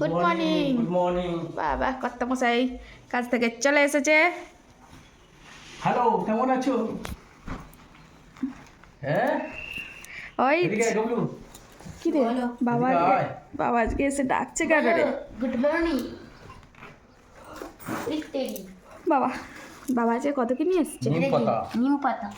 Good morning good morning বাবা কত মশাই কাজ থেকে চলে এসেছে। হ্যালো কেমন আছো? হ্যাঁ? ওই কি রে? বাবা আজকে- বাবা আজকে এসে ডাকছে কেন রে? গুড মর্নিং বাবা বাবা আজকে কত কি নিয়ে এসছে? নিম পাতা। নিম পাতা।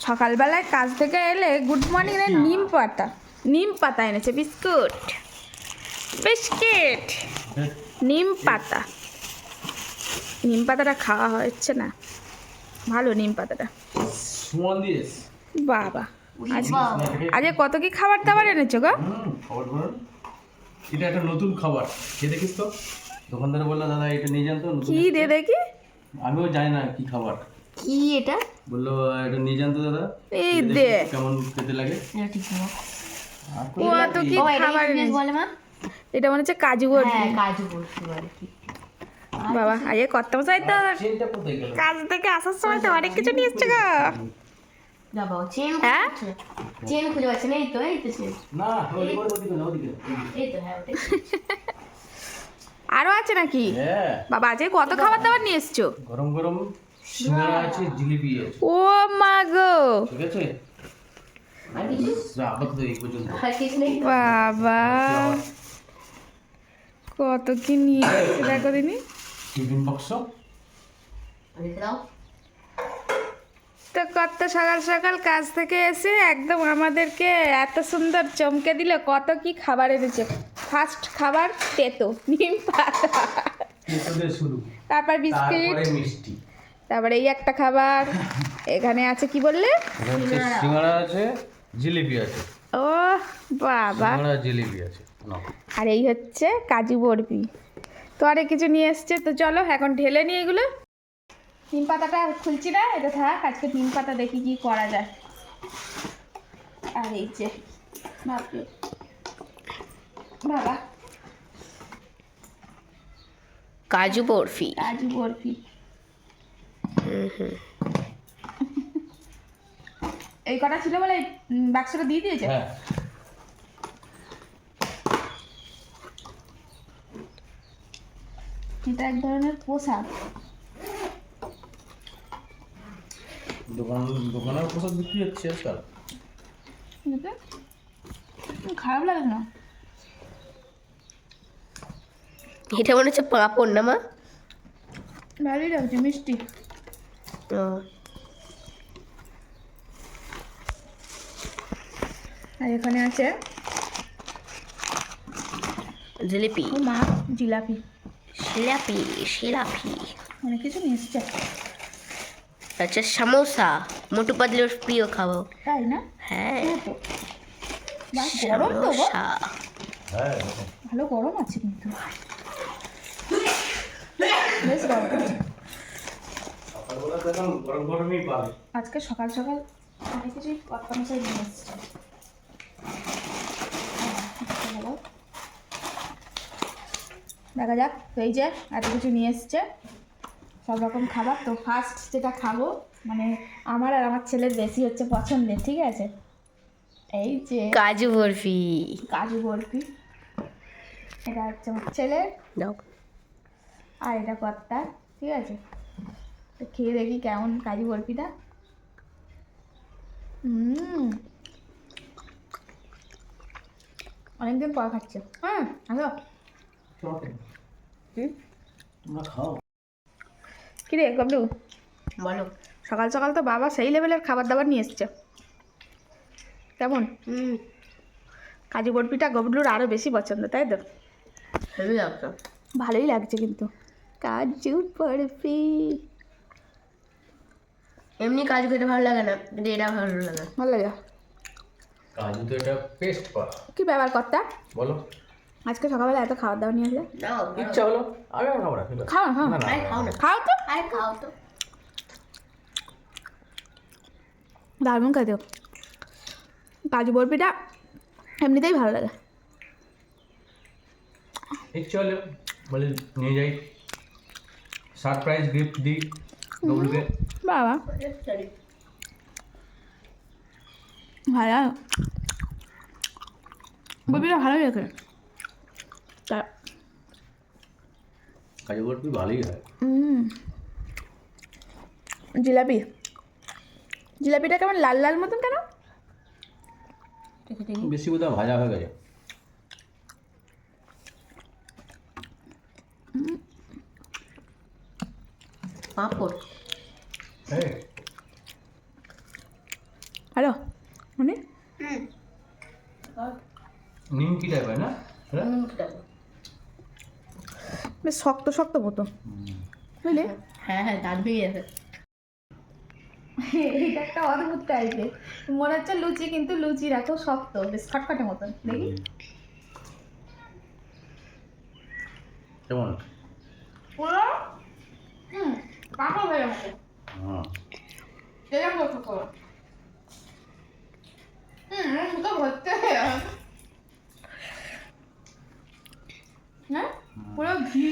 সকালবেলায় কাজ থেকে এলে গুড মর্নিং এর নিম পাতা। নিম পাতা এনেছে বিস্কুট। বিস্কিট। নিম পাতা। নিম পাতাটা খাওয়া হচ্ছে না। ভালো নিম পাতাটা। বাবা। আজ বাবা। আজকে কত কি খাবার দাবার এনেছো গো? এটা একটা নতুন খাবার। খেয়ে দেখিস তো। দোকানদার বলল দাদা এটা নিয়ে যান তো কি দে দেখি? আমিও জানি না কি খাবার। কি এটা? বলল এটা নিয়ে যান তো দাদা। এই দে। কেমন খেতে লাগে। এটা ঠিক না আর তো কি খাবার এনেছে? বলে মা? এটা মনে হচ্ছে কাজু বরফি। হ্যাঁ কাজু কি। বাবা আজকে কত মশাই তো চেনটা কাজ থেকে আসার সময় তো অনেক কিছু নিয়ে এসছে গো। না বাবা চেন হ্যাঁ? চেন খুঁজে পাচ্ছে? এই তো এই তো চেন। না ওদিকে ওদিকে না ওদিকে। এই তো হ্যাঁ আরও আছে নাকি? হ্যাঁ। বাবা আজকে কত খাবার দাবার নিয়ে এসছো? গরম গরম সিঙ্গারা আছে জিলিপি আছে। ও মা গো। ঠিক আছে? বাবা। কত কি নিয়ে দেখো দিনি টিফিন বক্স? তো কত সকাল সকাল কাজ থেকে এসে একদম আমাদেরকে এত সুন্দর চমকে দিল কত কি খাবার এনেছে। ফার্স্ট খাবার তেতো নিম পাতা। তারপর বিস্কিট। তারপরে এই একটা খাবার। এখানে আছে কি বললে? সিঙ্গারা। আছে জিলিপি আছে। ও বাবা। সিঙ্গারা জিলিপি আছে। আর এই হচ্ছে কাজু বরফি। তো অনেক কিছু নিয়ে এসছে তো চলো এখন ঢেলে নিয়ে এগুলো। নিম পাতাটা খুলছি না এটা থাক আজকে নিম পাতা দেখি কি করা যায়। আর এই যে বাপরে বাবা। কাজু বরফি। কাজু বরফি। এই কটা ছিল বলে বাক্সটা দিয়ে দিয়েছে? হ্যাঁ। এটা এক ধরনের পোশাক। দোকান দোকানের প্রসাদ বিক্রি হচ্ছে আজকাল। খারাপ লাগে না। এটা মনে হচ্ছে পাঁপড় না মা? ভালোই লাগছে মিষ্টি। আর এখানে আছে জিলিপি। মা জিলাপি। শিলাপি শিলাপি অনেক কিছু নিয়ে এসছে আচ্ছা সমোসা মোটু পাতলুর প্রিয় খাব। তাই না? হ্যাঁ। হ্যাঁ গরম তো হ্যাঁ। ভালো গরম আছে কিন্তু। বেশ গরম আজকে সকাল সকাল অনেক কিছুই কত্তা মশাই নিয়ে এসছে। দেখা যাক তো এই যে এত কিছু নিয়ে এসছে। সব রকম খাবার। তো ফার্স্ট যেটা খাব মানে আমার আর আমার ছেলের বেশি হচ্ছে পছন্দের ঠিক আছে? এই যে কাজু বরফি। কাজু বরফি। এটা হচ্ছে আমার ছেলের। আর এটা কর্তা ঠিক আছে? তো খেয়ে দেখি কেমন কাজু বরফিটা। হুম অনেকদিন পর খাচ্ছে। হ্যাঁ আসো কী রে গবলু? বলো। সকাল সকাল তো বাবা সেই লেভেলের খাবার দাবার নিয়ে এসছে। কেমন? কাজু বরফিটা গবলুর আরও বেশি পছন্দ তাই তো? ভালোই লাগছে কিন্তু। কাজু বরফি। এমনি কাজু খেতে ভালো লাগে না কিন্তু এটা ভালো লাগে। ভালো লাগে। কাজু তো এটা পেস্ট করা। কী ব্যাপার কর্তা? বলো। আজকে সকালবেলা এত খাবার দাবার নিয়ে আসলে? ইচ্ছা হলো? আরে খাব না খাও হ্যাঁ না। না খাও না। খাও তো। আরে খাও তো। দারুণ খেতে। কাজু বরফিটা এমনিতেই ভালো লাগে। ইচ্ছা হলো বলে নিয়ে যাই। সারপ্রাইজ গিফট দিই গবলুকে বাবা। ভালো বরফিটা ভালো লাগে। কাজু বরফি ভালোই হয় হুম জিলাপি জিলাপিটা কেমন লাল লাল মতন কেন দেখে দেখি বেশি কোথাও ভাজা হয়ে গেছে পাঁপড় হ্যাঁ হ্যালো মানে নিমকি টাইপের না এটা? বেশ শক্ত শক্ত মতো। বুঝলি? হ্যাঁ হ্যাঁ দাঁত ভেঙে গেছে। এটা একটা অদ্ভুত টাইপের মনে হচ্ছে লুচি কিন্তু লুচি রাখো শক্ত বেশ খটখটে মতন দেখি। কেমন পুরো হুম পাকা হয়ে গেছে হুম এরকম লক্ষ্য করো হুম মুখে ভরতে হ্যাঁ পুরো ঘি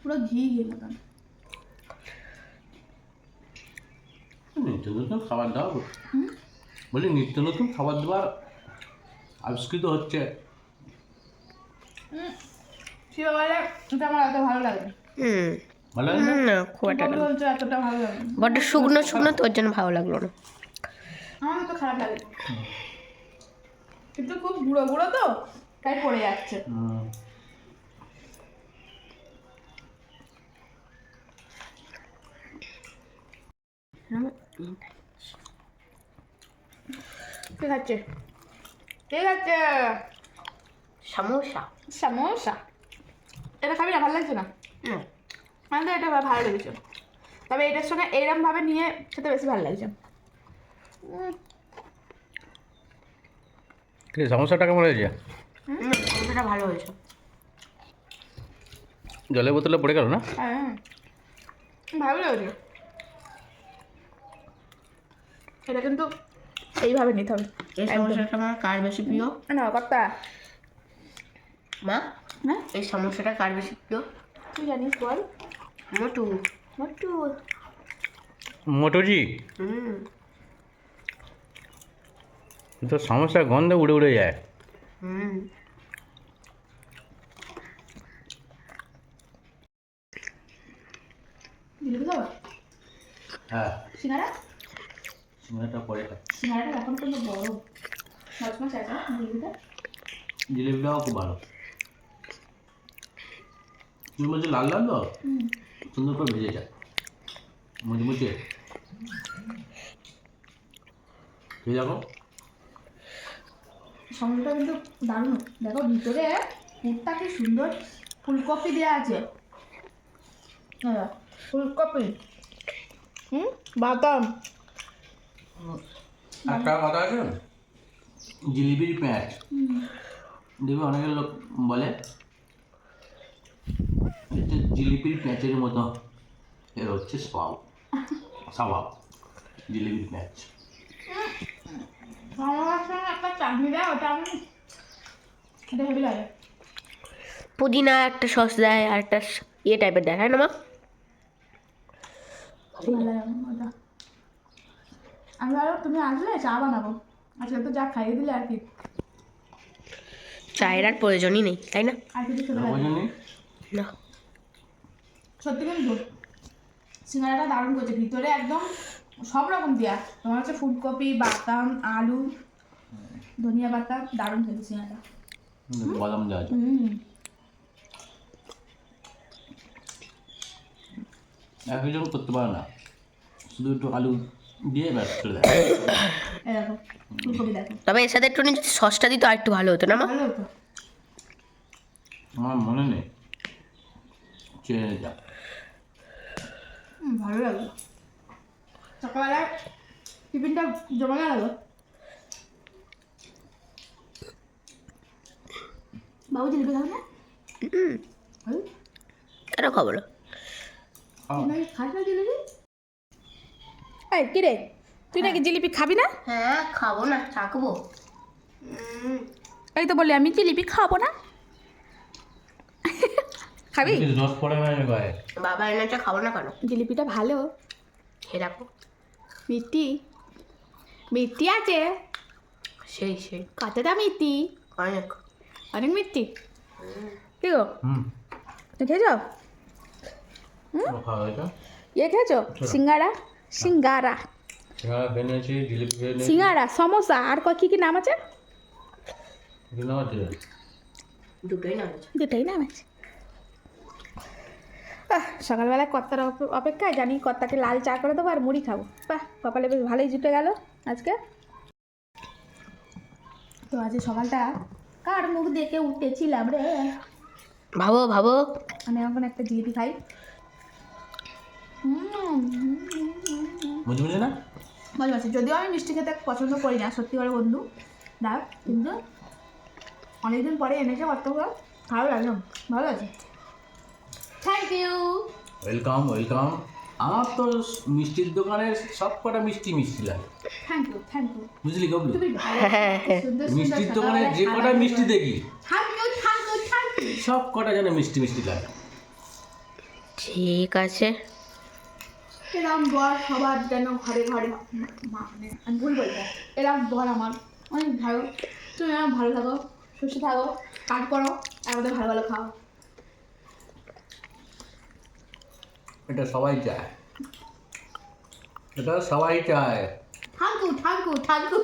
পুরো ঘি ঘি মতন নিত্য নতুন খাবার দাবার বলি নিত্য নতুন খাবার দাবার আবিষ্কৃত হচ্ছে। ছোটবেলায় এটা আমার এত ভালো লাগে। না। হুম। ভালো লাগে না? না খুব একটা বন্ধু বলছে এতটা ভালো লাগে বড্ড শুকনো শুকনো তোর জন্য ভালো লাগল না। আমার তো খারাপ লাগে। কিন্তু খুব বুড়ো বুড়ো তো তাই পড়ে যাচ্ছে হুম। ঠিক আছে। ঠিক আছে। সমোসা। সমোসা। এটা খাবি না? ভালো লাগছে না? তো এটা ভালো লেগেছে। তবে এটার সঙ্গে এরম ভাবে নিয়ে খেতে বেশি ভালো লাগছে। সমস্যাটা কেমন হয়েছে? হুম, ভালো হয়েছে। জলের বোতলে পড়ে গেল না? হ্যাঁ ভালো লেগেছে এটা কিন্তু এইভাবে নিতে হবে। এই সমোসাটা আমার কার বেশি প্রিয়? না কর্তা। মা? হ্যাঁ? এই সমোসাটা কার বেশি প্রিয়? তুই জানিস বল। মোটু। মোটু। মোটরজি হুম। তো সমস্যা গন্ধে উড়ে উড়ে যায়। হুম। খাব হ্যাঁ। সিঙ্গারা? সিঙ্গাটা পরে খাই সিঙ্গারাটা এখন কিন্তু বড়। মচমচ আছে না জিলিপিটা জিলিপিটাও খুব ভালো। তুমি বলছো লাল লাল তো? সুন্দর করে ভেজে যায় মুচমুচে খেয়ে সময়টা কিন্তু দারুণ। দেখো ভিতরে পুরটা কি সুন্দর। ফুলকপি দেওয়া আছে। ফুলকপি। হুম? বাদাম। একটা কথা আছে? জিলিপির প্যাঁচ দেখবে অনেকের লোক বলে জিলিপির প্যাঁচের মতো। এর হচ্ছে স্বভাব। স্বভাব। জিলিপির প্যাঁচ পুদিনা একটা সস দেয় আর একটা ইয়ে টাইপের দেয়। হ্যাঁ না মা ভালো লাগে আমার ওটা আমি আরও তুমি আসলে চা বানাবো। আজকে তো যা খাইয়ে দিলে আর কি। চায়ের আর প্রয়োজনই নেই তাই না? আর কিছু খেতে না। সত্যি কিন্তু সিঙ্গারাটা দারুণ করছে। ভিতরে একদম সব রকম দেওয়া তোমার হচ্ছে ফুলকপি বাদাম আলু ধনিয়া পাতা দারুণ খেতে সিঙ্গারাটা। বাদাম দেওয়া একজন করতে পারে না। শুধু একটু আলু তবে এর সাথে একটু যদি সসটা দিত আর একটু ভালো হতো না মা? হতো। আমার মনে নেই। ভালো লাগল। সকালবেলায় টিফিনটা জমা গেল বাবু জিলিপি খাবে না? কেন খাব না। খাস না জিলিপি? এই কি রে? তুই নাকি জিলিপি খাবি না? হ্যাঁ খাব না চাকবো এই তো বললি আমি জিলিপি খাব না? খাবি? রস পড়ে না গায়ে। বাবা এনেছে খাব না কেন? জিলিপিটা ভালো। খেয়ে রাখো। মিষ্টি? মিষ্টি আছে। সেই সেই। কতটা মিষ্টি? অনেক। অনেক মিষ্টি? কি গো? হুম। খেয়েছো? ও খাওয়া এটা ইয়ে খেয়েছো? সিঙ্গারা? সিঙ্গারা। সিঙ্গারা সমোসা আর ক- কি কি নাম আছে? কি নাম আছে। দুটোই দুটাই নাম আছে। আহ, সকালবেলায় কর্তার অপেক্ষায় জানি কর্তাকে লাল চা করে দেবো আর মুড়ি খাব। বাহ কপালে বেশ ভালোই জুটে গেল আজকে। তো আজকে সকালটা কার মুখ দেখে উঠেছিলাম রে? ভাবো ভাবো। আমি এখন একটা জিলিপি খাই। হুম বুঝে বুঝে না? মজা আছে যদিও আমি মিষ্টি খেতে পছন্দ করি না সত্যি করে বন্ধু। দাও কিন্তু অনেকদিন পরে এনেছে কতগুলো ভালো লাগল ভালো আছে? থ্যাংক ইউ ওয়েলকাম ওয়েলকাম আমার তো মিষ্টির দোকানের সব কটা মিষ্টি মিষ্টি লাগে। থ্যাংক ইউ থ্যাংক ইউ বুঝলি গবলু তুমি মিষ্টির দোকানে যে কটা মিষ্টি দেখি। Thank you thank you thank you সব কটা যেন মিষ্টি মিষ্টি লাগে। ঠিক আছে। এরম বর সবার যেন ঘরে ঘরে মানে আমি ভুল বলব। এরম বর আমার। অনেক ভালো। তুমি আমার ভালো থাকো সুস্থ থাকো কাজ করো আমাদের ভালো ভালো খাও। এটা সবাই চায়। এটা সবাই চায়। Thank you thank you thank you